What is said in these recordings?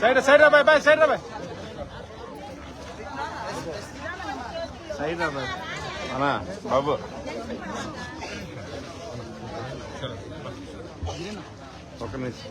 Side side రా boy boy side రా boy side రా బాయ్ అన్నా. బాబు ఒక నిమిషం.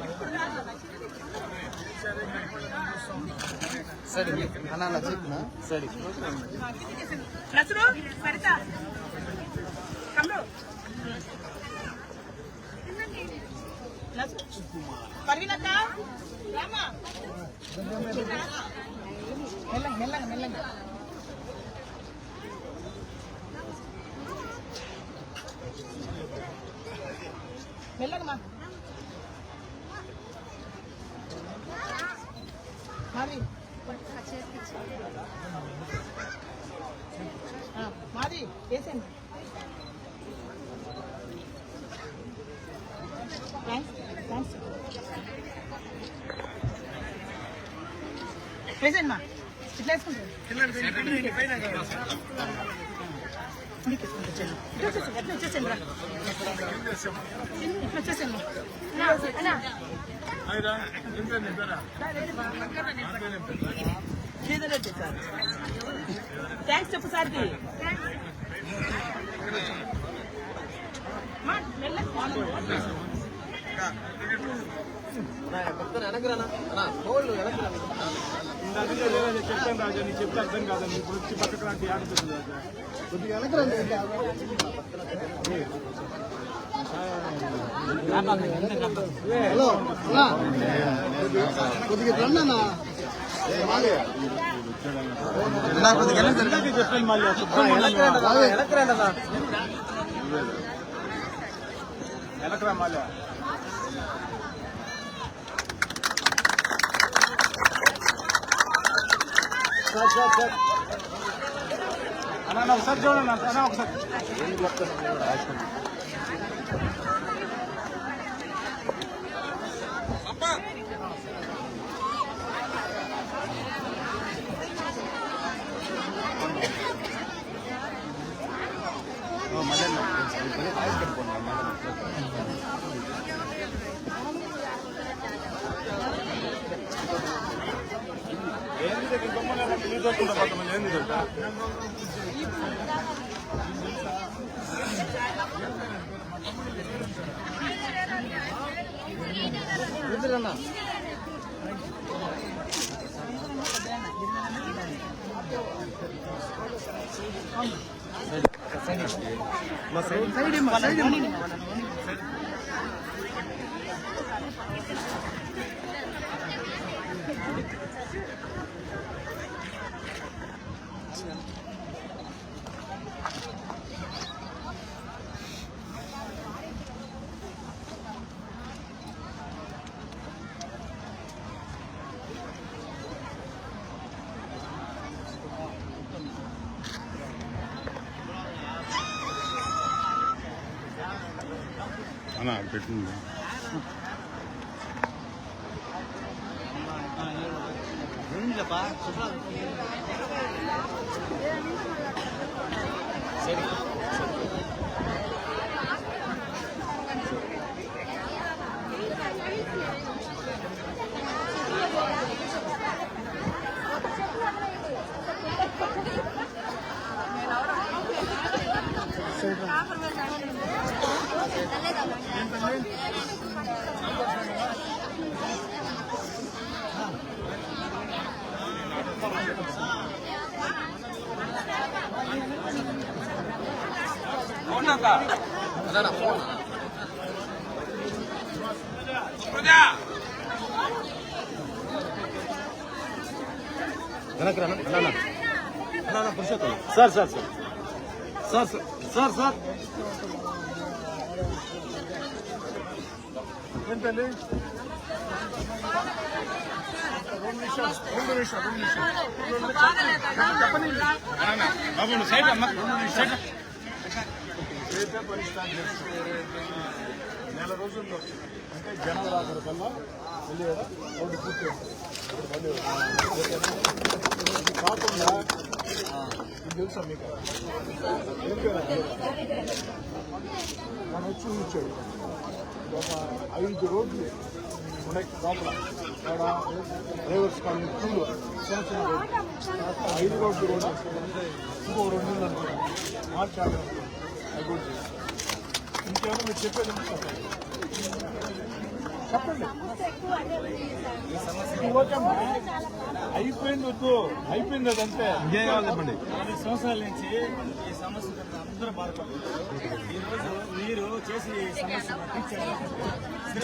నసురు సరిత. కమ్రు నసురు పర్వీనక్క రామా. మెల్లంగా మెల్లంగా. మెల్లంగా మెల్లగమ్మా మాది. ఆ, మాది వేసేయండి. థ్యాంక్స్ థ్యాంక్స్ వేసేయండి మా. ఇట్లా వేసుకుంటారు. థ్యాంక్స్ చెప్పు సార్ మెల్ల మెల్లగా. చెప్తాను రాజా నీకు చెప్తే అర్థం కాదని ఇప్పుడు వచ్చి పక్కకు లాంటి ఆడుతుంది రాజా కొద్దిగా హలో అన్నా కొద్దిగా రండి అన్న చెప్పండి మళ్ళీ వెనకరా మళ్ళీ అన్న ఒకసారి చూడండి అన్న ఒకసారి ఏంది గమ్మున నీళ్ళు దొరుకుతుందా కొంతమంది ఏంది దొరుకుతా ఎదురన్నా సైడ్ தான் பெட்ரோல் சரி சரி. Purushottam sir sir. Sir sir sir sir. ఏంటండి? చెప్పండి బాబు సైడ్ అమ్మ. రెండు నిమిషాలు రేపే పరిష్కారం చేస్తాం నెల రోజుల్లో అంటే జనవరి ఆఖరి కల్లా వెళ్ళేదా రోడ్డు పూర్తి ఇది కాకుండా ఇది తెలుసా మీకు? ఏం పేరు? మనం వచ్చి ఉంచాడు ఒక ఐదు రోడ్లు ఉన్నాయి లోపల. ఇక్కడ డ్రైవర్స్ కాలనీ టూలు చిన్న చిన్న రోడ్లు. ఐదు రోడ్లు కూడా ఇంకో రెండు నెలలు అనుకున్నాను మార్చాలి అది మీరు చెప్పేది చెప్పండి. అయిపోయింది వద్దు అయిపోయింది అదంతే ఇంకేం కావాలి చెప్పండి నాలుగు సంవత్సరాల నుంచి ఈ సమస్య అందరూ బాధపడుతున్నారు ఈ రోజు మీరు చేసి ఈ సమస్యను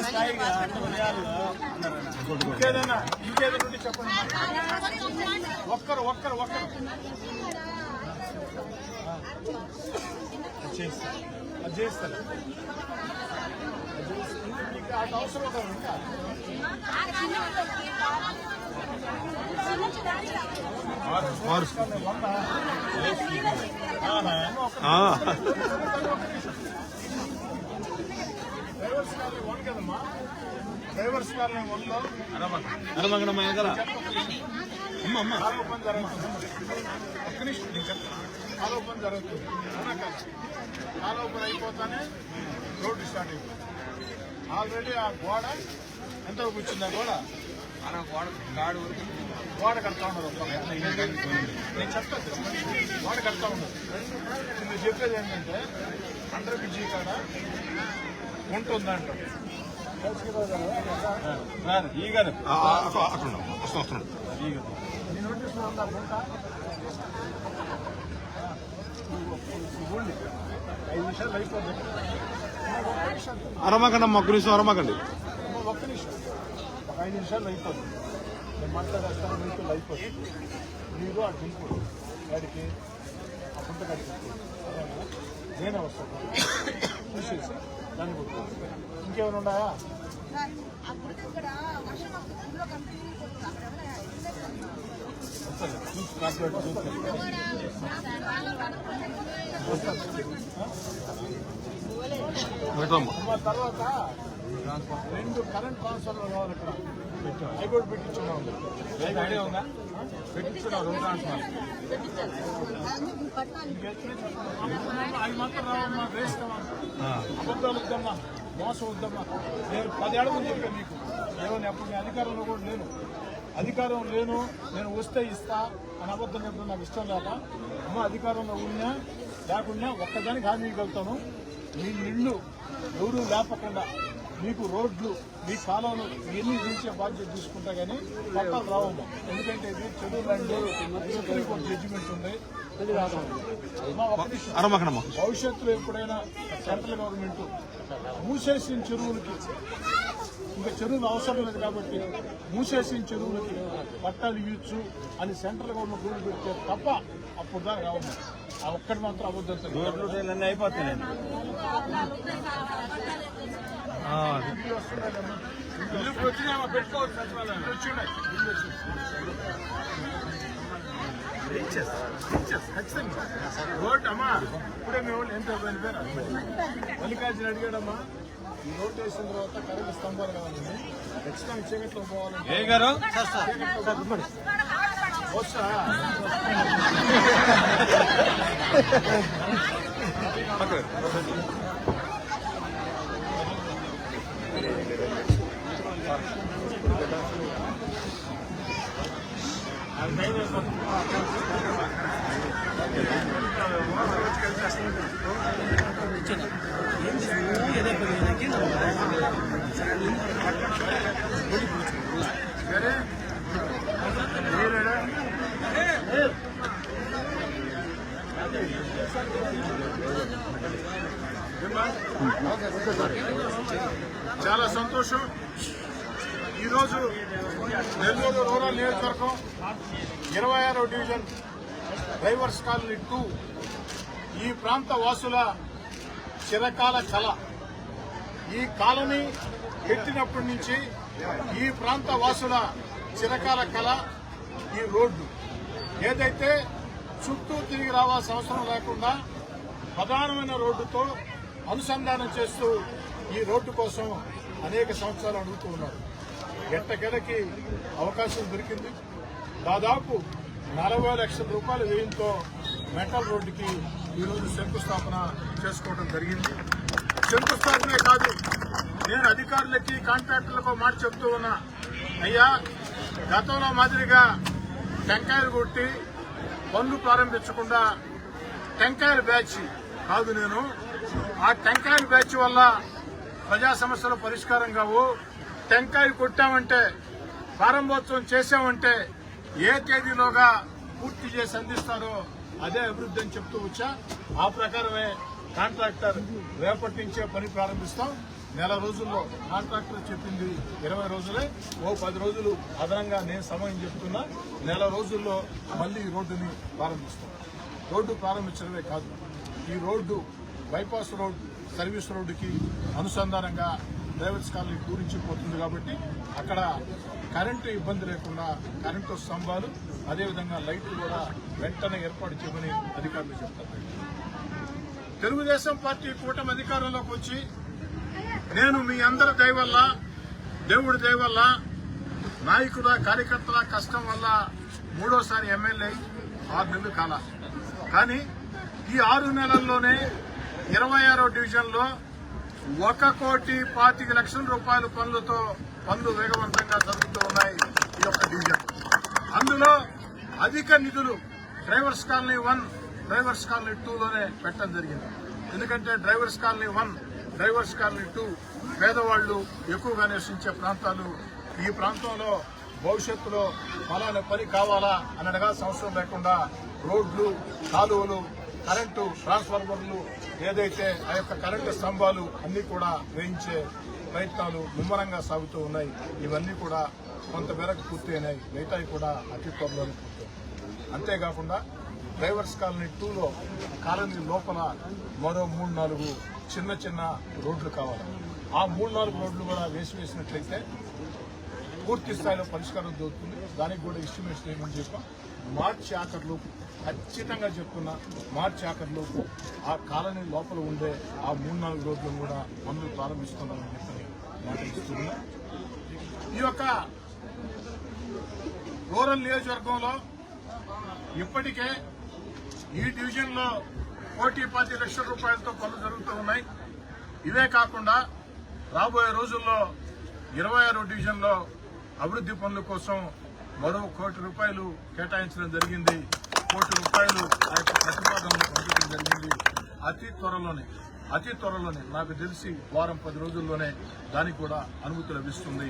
స్థాయిగా అన్ని ఉదయాల్లో ఉన్నారు ఇంకేదైనా ఇంకేదైనా ఉంటే చెప్పండి ఒక్కరు ఒక్కరు ఒక్కరు అది చేస్తారు అది చేస్తారు అవసరం డ్రైవర్స్ కాలనీ వన్ కదమ్మా డ్రైవర్స్ అమ్మ అమ్మ ఒక్క నిమిషం నేను చెప్తాను ఆరోపణ జరుగుతుంది. ఆరోపణ అయిపోతానే రోడ్డు స్టార్ట్ అయిపోతుంది. ఆల్రెడీ ఆ గోడ ఎంత కూర్చుంది ఆ గోడ? గోడ కడతా ఉన్నారు ఒక పక్క. నేను చెప్తాను గోడ కడతా ఉన్నారు నేను చెప్పేది ఏంటంటే అండర్ బ్రిడ్జి కాడ ఉంటుందంట. ఈ గారు అక్కడ వస్తాం వస్తున్నాడు నీ నోటీసులో ఉందా గుంట ఐదు నిమిషాలు ఒక్క నిమిషం అరమగనమ్మ ఒక్క నిమిషం అరమగండి. ఒక్క నిమిషం ఒక ఐదు నిమిషాలు అయిపోతుంది నేను మాట్లాడేస్తాను మీకు లైఫ్ వస్తుంది మీరు ఆ డింపు వాడికి ఆ గుంట కట్టి నేనే వస్తాను. చూసేసి దాన్ని ఇంకేమైనా ఉన్నాయా? తర్వాత రెండు కరెంట్ ట్రాన్స్ఫర్లు కావాలి. ఇక్కడ హైకోర్టు పెట్టించున్నాం ఐడియా ఉందా పెట్టించున్నాం రెండు ట్రాన్స్ఫర్ అది మాత్రం రావమ్మా వేస్ట్ అబద్ధాలు వద్దమ్మా మోసం వద్దమ్మా నేను పదేళ్ళ ముందు చెప్పాను మీకు. ఏమని అప్పుడు నేను అధికారంలో కూడా లేను. అధికారం లేను నేను వస్తే ఇస్తా అని అబద్ధం చెప్పడం నాకు ఇష్టం లేక అమ్మ అధికారంలో ఉన్నా లేకుండా ఒక్కదానికి హామీ ఇవ్వగలుగుతాను. మీ ఇల్లు ఎవరు లేపకుండా మీకు రోడ్లు మీ కాలంలో ఇవన్నీ తీర్చే బాధ్యత తీసుకుంటా కానీ పట్టాలు రావమ్మా ఎందుకంటే ఇది చెడు సుప్రీంకోర్టు జడ్జిమెంట్ ఉంది. భవిష్యత్తులో ఎప్పుడైనా సెంట్రల్ గవర్నమెంట్ మూసేసిన చెరువులకి ఇంకా చెరువులు అవసరం లేదు కాబట్టి మూసేసిన చెరువులకి పట్టాలు ఇవ్వచ్చు అని సెంట్రల్ గవర్నమెంట్ రూల్ పెడితే తప్ప అప్పుడు దాకా రావద్దు ఆ ఒక్కటి మాత్రం అబద్ధం రోడ్లు రోడ్ అమ్మా ఇప్పుడే మీ వాళ్ళు ఎంత వెళ్ళిపోయారు మల్లికార్జున అడిగాడమ్మా ఈ రోడ్ వేసిన తర్వాత కరెంట్ స్తంభాలు కావాలండి ఖచ్చితంగా చీకట్లో పోవాలంటే ఏ గారు చీకట్లో పోవాలి. వస్తా సరే మీరేనా? ఏమ్మా? చాలా సంతోషం ఈరోజు నెల్లూరు రూరల్ నియోజకవర్గం ఇరవై ఆరో డివిజన్ డ్రైవర్స్ కాలనీ టూ ఈ ప్రాంత వాసుల చిరకాల కళ. ఈ కాలనీ పెట్టినప్పటి నుంచి ఈ ప్రాంత వాసుల చిరకాల కళ ఈ రోడ్డు. ఏదైతే చుట్టూ తిరిగి రావాల్సిన అవసరం లేకుండా ప్రధానమైన రోడ్డుతో అనుసంధానం చేస్తూ ఈ రోడ్డు కోసం అనేక సంవత్సరాలు అడుగుతూ ఉన్నారు. ఎట్టకెలకి అవకాశం దొరికింది. దాదాపు నలభై లక్షల రూపాయల వ్యయంతో మెటల్ రోడ్డుకి ఈరోజు శంకుస్థాపన చేసుకోవడం జరిగింది. శంకుస్థాపనే కాదు నేను అధికారులకి కాంట్రాక్టర్లకు మాట చెప్తూ ఉన్నా. అయ్యా గతంలో మాదిరిగా టెంకాయలు కొట్టి పనులు ప్రారంభించకుండా టెంకాయల బ్యాచ్ కాదు నేను. ఆ టెంకాయల బ్యాచ్ వల్ల ప్రజా సమస్యలు పరిష్కారం కావు. టెంకాయ కొట్టామంటే ప్రారంభోత్సవం చేశామంటే ఏ తేదీలోగా పూర్తి చేసి అందిస్తారో అదే అభివృద్ధి అని చెప్తూ వచ్చా. ఆ ప్రకారమే కాంట్రాక్టర్ రేపటి నుంచే పని ప్రారంభిస్తాం. నెల రోజుల్లో కాంట్రాక్టర్ చెప్పింది ఇరవై రోజులే. ఓ పది రోజులు అదనంగా నేను సమయం చెప్తున్నా. నెల రోజుల్లో మళ్ళీ రోడ్డుని ప్రారంభిస్తాం. రోడ్డు ప్రారంభించడమే కాదు ఈ రోడ్డు బైపాస్ రోడ్ సర్వీస్ రోడ్డుకి అనుసంధానంగా డ్రైవర్స్ కాలనీ పూరించిపోతుంది కాబట్టి అక్కడ కరెంటు ఇబ్బంది లేకుండా కరెంటు స్తంభాలు అదేవిధంగా లైట్లు కూడా వెంటనే ఏర్పాటు చేయమని అధికారులు చెప్తారు తెలుగుదేశం పార్టీ కూటమి అధికారంలోకి వచ్చి నేను మీ అందరి దయవల్ల దేవుడి దయవల్ల నాయకుల కార్యకర్తల కష్టం వల్ల మూడోసారి ఎమ్మెల్యే ఆరు నెలలు కాల. కానీ ఈ ఆరు నెలల్లోనే ఇరవై ఆరో డివిజన్లో ఒక కోటి పాతిక లక్షల రూపాయల పనులతో పనులు వేగవంతంగా జరుగుతూ ఉన్నాయి. ఈ యొక్క డివిజన్ అందులో అధిక నిధులు drivers colony one drivers colony టూలోనే పెట్టడం జరిగింది. ఎందుకంటే drivers colony one drivers colony two పేదవాళ్ళు ఎక్కువగా నివసించే ప్రాంతాలు. ఈ ప్రాంతంలో భవిష్యత్తులో ఫలానా పని కావాలా అని అడగాల్సిన అవసరం లేకుండా రోడ్లు కాలువలు కరెంటు ట్రాన్స్ఫార్మర్లు ఏదైతే ఆ యొక్క కరెంటు స్తంభాలు అన్ని కూడా వేయించే ప్రయత్నాలు ముమ్మరంగా సాగుతూ ఉన్నాయి. ఇవన్నీ కూడా కొంతమేరకు పూర్తి పూర్తయినాయి మిగతాయి కూడా అతి త్వరలోనే పూర్తి అంతేకాకుండా డ్రైవర్స్ కాలనీ టూలో కాలనీ లోపల మరో మూడు నాలుగు చిన్న చిన్న రోడ్లు కావాలి. ఆ మూడు నాలుగు రోడ్లు కూడా వేసి వేసినట్లయితే పూర్తి స్థాయిలో పరిష్కారం దొరుకుతుంది. దానికి కూడా ఎస్టిమేషన్ ఏమని చెప్పాం? మార్చి ఆఖరిలోపు ఖచ్చితంగా చెప్తున్నా మార్చి ఆఖరిలోపు ఆ కాలనీ లోపల ఉండే ఆ మూడు నాలుగు రోజులు కూడా పనులు ప్రారంభిస్తున్నామని చెప్పి మాట ఇస్తున్నా ఈ యొక్క రూరల్ నియోజకవర్గంలో ఇప్పటికే ఈ డివిజన్లో కోటి పది లక్షల రూపాయలతో పనులు జరుగుతూ ఉన్నాయి. ఇవే కాకుండా రాబోయే రోజుల్లో ఇరవై ఆరు డివిజన్లో అభివృద్ధి పనుల కోసం మరో కోటి రూపాయలు కేటాయించడం జరిగింది. కోటి రూపాయలు ఆ యొక్క ప్రతిపాదనలు పంపించడం జరిగింది. అతి త్వరలోనే అతి త్వరలోనే నాకు తెలిసి వారం పది రోజుల్లోనే దానికి కూడా అనుమతి లభిస్తుంది.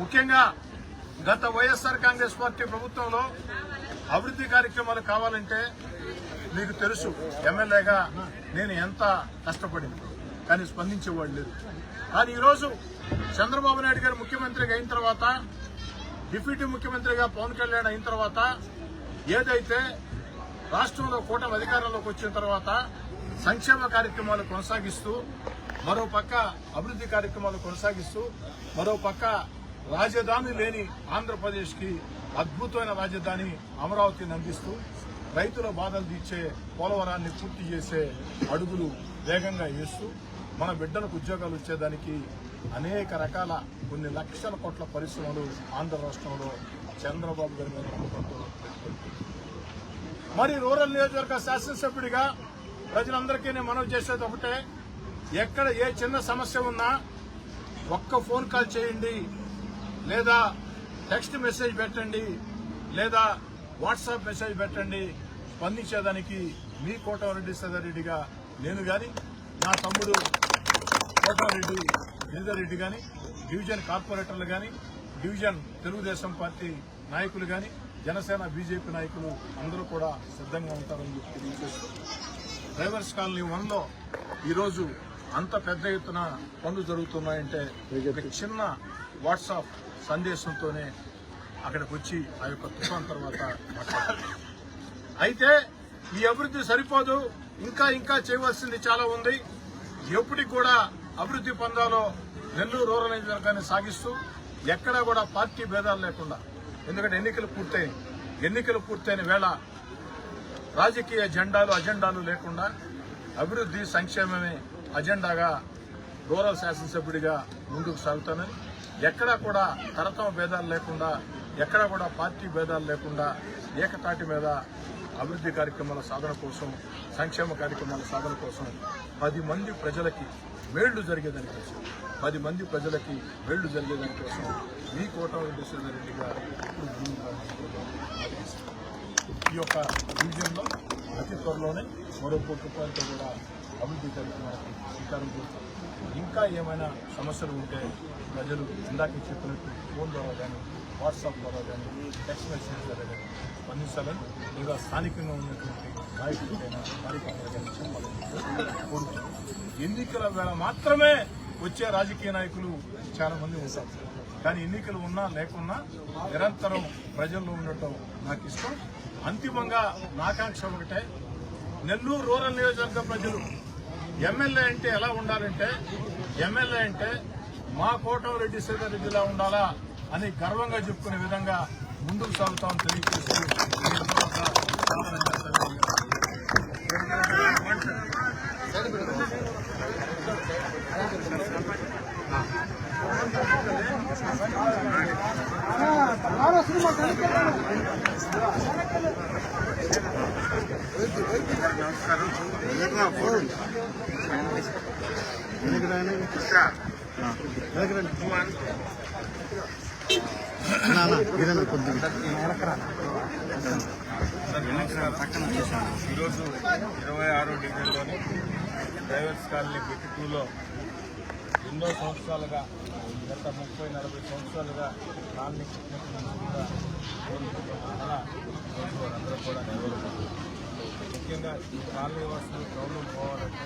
ముఖ్యంగా గత వైఎస్ఆర్ కాంగ్రెస్ పార్టీ ప్రభుత్వంలో అభివృద్ధి కార్యక్రమాలు కావాలంటే మీకు తెలుసు ఎమ్మెల్యేగా నేను ఎంత కష్టపడింది కానీ స్పందించేవాడు లేదు. కానీ ఈరోజు చంద్రబాబు నాయుడు గారు ముఖ్యమంత్రిగా అయిన తర్వాత డిప్యూటీ ముఖ్యమంత్రిగా పవన్ కళ్యాణ్ అయిన తర్వాత ఏదైతే రాష్ట్రంలో కూటమి అధికారంలోకి వచ్చిన తర్వాత సంక్షేమ కార్యక్రమాలు కొనసాగిస్తూ మరోపక్క అభివృద్ధి కార్యక్రమాలు కొనసాగిస్తూ మరోపక్క రాజధాని లేని ఆంధ్రప్రదేశ్కి అద్భుతమైన రాజధాని అమరావతిని అందిస్తూ రైతుల బాధలు తీర్చే పోలవరాన్ని పూర్తి చేసే అడుగులు వేగంగా వేస్తూ మన బిడ్డలకు ఉద్యోగాలు వచ్చేదానికి అనేక రకాల కొన్ని లక్షల కోట్ల పరిశ్రమలు ఆంధ్ర రాష్ట్రంలో చంద్రబాబు గారి మీద మరి రూరల్ నియోజకవర్గ శాసనసభ్యుడిగా ప్రజలందరికీ నేను మనవి చేసేది ఒకటే. ఎక్కడ ఏ చిన్న సమస్య ఉన్నా ఒక్క ఫోన్ కాల్ చేయండి లేదా టెక్స్ట్ మెసేజ్ పెట్టండి లేదా వాట్సాప్ మెసేజ్ పెట్టండి. స్పందించేదానికి మీ కోటమరెడ్డి సదారెడ్డిగా నేను గాని నా తమ్ముడు కోటారెడ్డి గిరిధర్ రెడ్డి గాని డివిజన్ కార్పొరేటర్లు గాని డివిజన్ తెలుగుదేశం పార్టీ నాయకులు కానీ జనసేన బీజేపీ నాయకులు అందరూ కూడా సిద్ధంగా ఉంటారని చెప్పి తెలియజేస్తూ డ్రైవర్స్ కాలనీ వన్లో ఈరోజు అంత పెద్ద ఎత్తున పనులు జరుగుతున్నాయంటే ఒక చిన్న వాట్సాప్ సందేశంతోనే అక్కడికి వచ్చి ఆ యొక్క తుఫాన్ తర్వాత అయితే ఈ అభివృద్ధి సరిపోదు ఇంకా ఇంకా చేయవలసింది చాలా ఉంది. ఎప్పటికి కూడా అభివృద్ధి పొందాలో నెల్లూరు రూరల్ నియోజకవర్గాన్ని సాగిస్తూ ఎక్కడా కూడా పార్టీ భేదాలు లేకుండా ఎందుకంటే ఎన్నికలు పూర్తయి ఎన్నికలు పూర్తయిన వేళ రాజకీయ జెండాలు అజెండాలు లేకుండా అభివృద్ధి సంక్షేమమే అజెండాగా రూరల్ శాసనసభ్యుడిగా ముందుకు సాగుతానని ఎక్కడా కూడా తరతమ భేదాలు లేకుండా ఎక్కడా కూడా పార్టీ భేదాలు లేకుండా ఏకతాటి మీద అభివృద్ధి కార్యక్రమాల సాధన కోసం సంక్షేమ కార్యక్రమాల సాధన కోసం పది మంది ప్రజలకి మేళ్ళు జరిగేదాని కోసం పది మంది ప్రజలకి మేళ్ళు జరిగేదాని కోసం మీ కోట రెడ్డి గారు ఈ యొక్క డివిజన్లో అతి త్వరలోనే మరో కోటి రూపాయలతో కూడా అభివృద్ధి కార్యక్రమాలకు శ్రీకారం చుడతాం ఇంకా ఏమైనా సమస్యలు ఉంటే ప్రజలు ఇందాక చెప్పినట్టు ఫోన్ ద్వారా కానీ వాట్సాప్ ద్వారా కానీ టెక్స్ట్ మెసేజ్ ద్వారా కానీ స్పందించాలని లేదా స్థానికంగా ఉన్నటువంటి నాయకులకైనా కార్యక్రమాలు కానీ చెప్పాలని కోరుతున్నాం. ఎన్నికల వేళ మాత్రమే వచ్చే రాజకీయ నాయకులు చాలా మంది ఉంటారు. కానీ ఎన్నికలు ఉన్నా లేకున్నా నిరంతరం ప్రజల్లో ఉండటం నాకు ఇష్టం. అంతిమంగా నాకాంక్ష ఒకటే నెల్లూరు రూరల్ నియోజకవర్గ ప్రజలు ఎమ్మెల్యే అంటే ఎలా ఉండాలంటే ఎమ్మెల్యే అంటే మా కోటమిరెడ్డి రెడ్డిలా ఉండాలా అని గర్వంగా చెప్పుకునే విధంగా ముందుకు సాగుతామని తెలియజేస్తూ మీ తర్వాత పక్కన సెలవు ఈరోజు ఇరవై ఆరో డివిజన్లోని డ్రైవర్స్ కాలనీ బిట్టి టూలో ఎన్నో సంవత్సరాలుగా గత ముప్పై నలభై సంవత్సరాలుగా కాలనీ కట్టినప్పటి కూడా అలా కూడా నెరవేరుతున్నారు ముఖ్యంగా ఈ కాలనీ వాసులు గౌరవం పోవాలంటే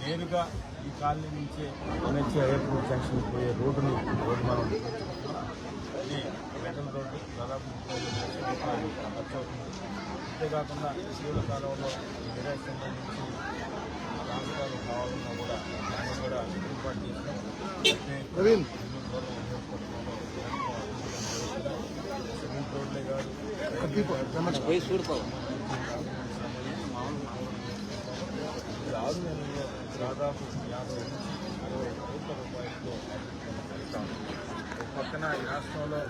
నేరుగా ఈ కాలనీ నుంచే ఎన్హెచ్ ఎయిర్పోర్ట్ జంక్షన్ పోయే రోడ్డుని రోడ్డు మనం ఇది మెటల్ రోడ్డు దాదాపు ముప్పై లక్షల రూపాయలు ఖర్చు అవుతుంది అంతేకాకుండా శివుల కాలంలో నిరాశ సంబంధించి రాష్ట్రాలు కావాలన్నా కూడా దాన్ని కూడా ఏర్పాటు చేసినాం అయితే ప్రవీణ్. నెల్లూరు గౌరవ నియోజకవర్గంలో సిమెంట్ రోడ్లే కాదు ఈ ఆరు నెలల్లో దాదాపు యాభై నుంచి అరవై కోట్ల రూపాయలతో వెళ్తాం ఒక పక్కన ఈ రాష్ట్రంలో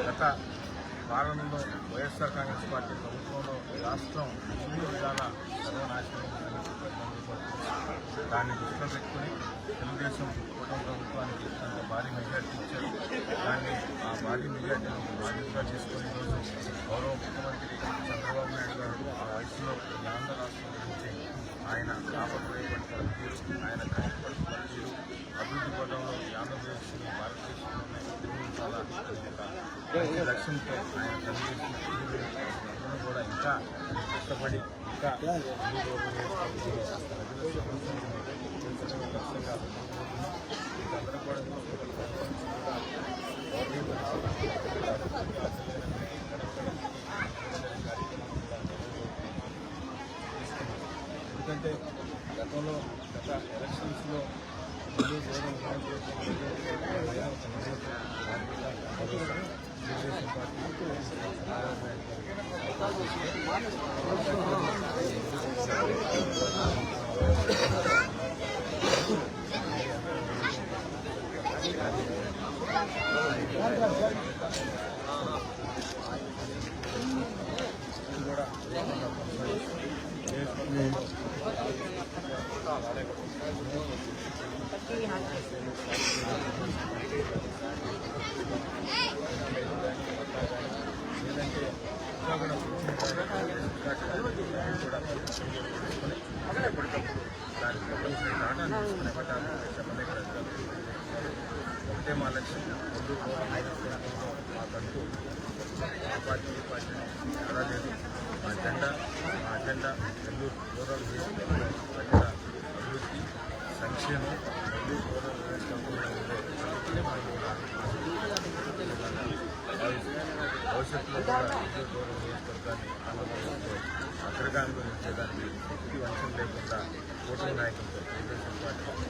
గత పాలనలో వైఎస్ఆర్ కాంగ్రెస్ పార్టీ ప్రభుత్వంలో రాష్ట్రం అన్ని విధాల సర్వనాశనం దాన్ని దృష్టిలో పెట్టుకుని తెలుగుదేశం కుటుంబ ప్రభుత్వానికి అంత భారీ మెజార్టీ ఇచ్చారు. దాన్ని ఆ భారీ మెజార్టీని బాధ్యతగా చేసుకుని ఈరోజు గౌరవ ముఖ్యమంత్రి చంద్రబాబు నాయుడు గారు ఆ వయసులో ఈ ఆంధ్ర రాష్ట్రం గురించి ఆయన కాపాడుకునేటువంటి తీరు ఆయన కష్టపడుతున్న తీరు అభివృద్ధి పడంలో ఈ ఆంధ్రప్రదేశ్ని భారతదేశంలోనే తెలుగు చాలా లక్ష్యంతో ఆయన కూడా ఇంకా కష్టపడి ఇంకా ఈ రోజు ప్రజల సమస్యలను తీర్చడమే లక్ష్యంగా మీకందరూ కూడా ఎందుకంటే గతంలో గత ఎలక్షన్స్లో నెల్లూరు రూరల్ నియోజకవర్గంలో వైఎస్ఆర్ తెలుగుదేశం పార్టీ చంద్రబాబు నాయుడు గారు కూడా లేదంటే ఉద్యోగం కూడా ఎప్పటికప్పుడు దానికి సంబంధించిన డాటాను తీసుకునే పట్టాలు ఎమ్మెల్యే గారు ఒకటే మా లక్ష్యం ముందు మాకంటూ మా పార్టీ ఈ పార్టీ ఎలా లేదు మా అజెండా మా అజెండా నెల్లూరు రూరల్ నియోజకవర్గంలో ప్రజల అభివృద్ధి గౌరవ నియోజకవర్గాన్ని ఆనందంతో అగ్రగామిగా ఉంచేదానికి వంశం లేకుండా కూటమి నాయకులతో తెలుగుదేశం పార్టీ